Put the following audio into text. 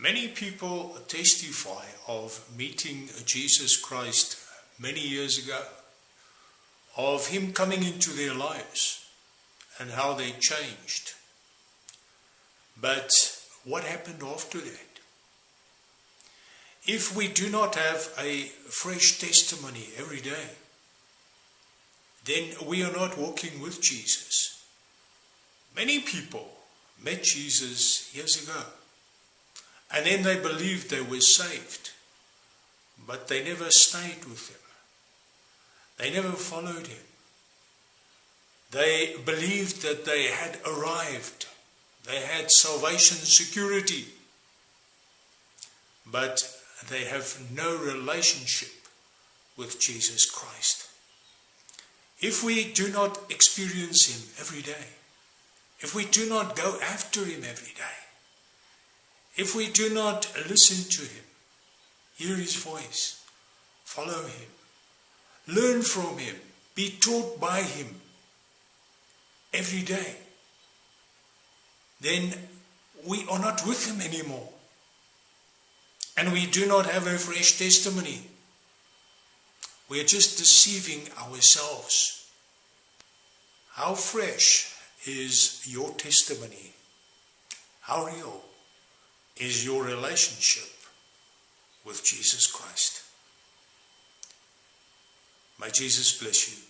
Many people testify of meeting Jesus Christ many years ago, of Him coming into their lives and how they changed. But what happened after that? If we do not have a fresh testimony every day, then we are not walking with Jesus. Many people met Jesus years ago and then they believed they were saved, but they never stayed with him. They never followed him. They believed that they had arrived. They had salvation security. But they have no relationship with Jesus Christ. If we do not experience Him every day, if we do not go after Him every day, if we do not listen to Him, hear His voice, follow Him, learn from Him, be taught by Him every day, then we are not with Him anymore. And we do not have a fresh testimony. We are just deceiving ourselves. How fresh is your testimony? How real is your relationship with Jesus Christ? May Jesus bless you.